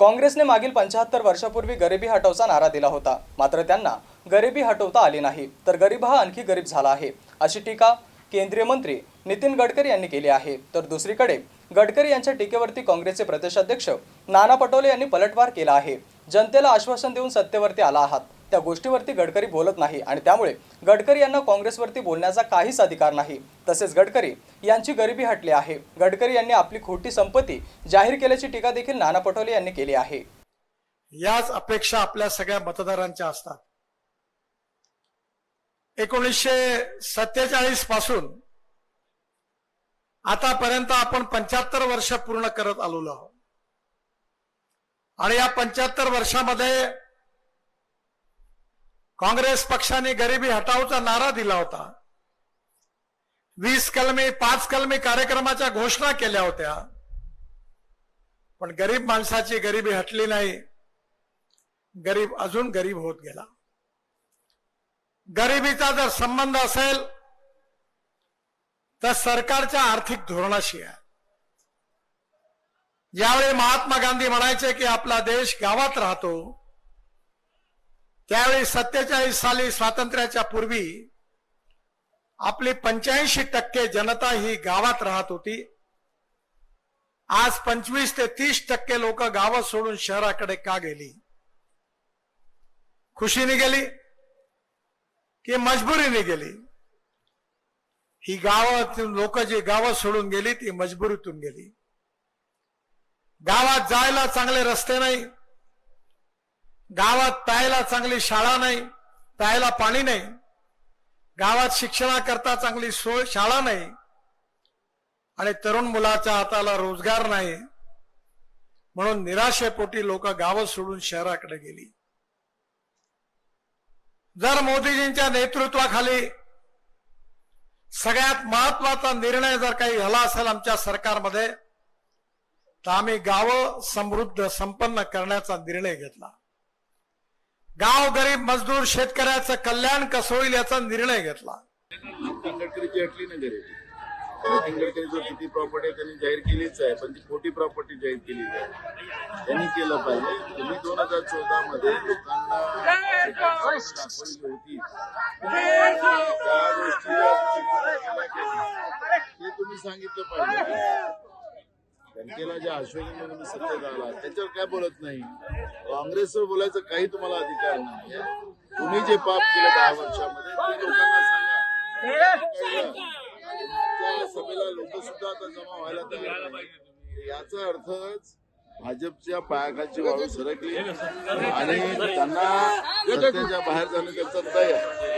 काँग्रेसने मागील पंच्याहत्तर वर्षापूर्वी गरिबी हटवचा नारा दिला होता. मात्र त्यांना गरिबी हटवता आली नाही. तर गरीब हा आणखी गरीब झाला आहे. अशी टीका केंद्रीय मंत्री नितीन गडकरी यांनी केली आहे. तर दुसरीकडे गडकरी यांच्या टीकेवरती काँग्रेसचे प्रदेशाध्यक्ष नाना पटोले यांनी पलटवार केला आहे. जनतेला आश्वासन देऊन सत्तेवरती आला आहात. त्या गोष्टीवरती गडकरी बोलत नाही आणि त्यामुळे गडकरी यांना काँग्रेसवरती बोलण्याचा काहीच अधिकार नाही. तसेच गडकरी यांची गरिबी हटली आहे. गडकरी यांनी आपली खोटी संपत्ती जाहीर केल्याची टीका देखील नाना पटोले यांनी केली आहे. याच अपेक्षा आपल्या सगळ्या मतदारांच्या असतात. एकोणीसशे सत्तेचाळीसपासून आतापर्यंत आपण पंच्याहत्तर वर्ष पूर्ण करत आलेलो आहोत. आणि या पंच्याहत्तर वर्षामध्ये काँग्रेस पक्षाने गरिबी हटावचा नारा दिला होता. वीस कलमी पाच कलमी कार्यक्रमाच्या घोषणा केल्या होत्या. पण गरीब माणसाची गरिबी हटली नाही. गरीब अजून गरीब होत गेला. गरिबीचा जर संबंध असेल तर सरकारच्या आर्थिक धोरणाशी आहे. ज्यावेळी महात्मा गांधी म्हणायचे की आपला देश गावात राहतो. त्यावेळी सत्तेचाळीस साली स्वातंत्र्याच्या पूर्वी आपली पंच्याऐंशी टक्के जनता ही गावात राहत होती. आज पंचवीस ते तीस टक्के लोक गावं सोडून शहराकडे का गेली? खुशीने गेली की मजबुरीने गेली? ही गावातून लोक जी गावं सोडून गेली ती मजबुरीतून गेली. गावात जायला चांगले रस्ते नाही. गावात प्यायला चांगली शाळा नाही प्यायला पाणी नाही गावात शिक्षणाकरता चांगली सोय शाळा नाही आणि तरुण मुलाच्या हाताला रोजगार नाही म्हणून निराशेपोटी लोक गावं सोडून शहराकडे गेली. जर मोदीजींच्या नेतृत्वाखाली सगळ्यात महत्त्वाचा निर्णय जर काही झाला असेल आमच्या सरकारमध्ये तर आम्ही गावं समृद्ध संपन्न करण्याचा निर्णय घेतला. गाव गरीब मजदूर शेतकऱ्याचं कल्याण कसं होईल याचा निर्णय घेतला. नितीन अटली ना किती प्रॉपर्टी त्यांनी जाहीर केलीच आहे पण ती खोटी प्रॉपर्टी जाहीर केली आहे. त्यांनी केलं पाहिजे. तुम्ही दोन हजार चौदा मध्ये लोकांना दाखवली होती त्या गोष्टी तुम्ही सांगितलं पाहिजे. जनतेला जे आश्वासन देऊन तुम्ही सत्तेत आला त्याच्यावर काय बोलत नाही. काँग्रेसवर बोलायचं काही तुम्हाला अधिकार नाही तुम्ही जे पाप केलं दहा वर्षामध्ये ते लोकांना सांगा. सभेला लोक सुद्धा आता जमा व्हायला तयार याचा अर्थच भाजपच्या पायाखाची वाळू सरकली आणि त्यांना सत्तेच्या बाहेर जाणं त्यांचा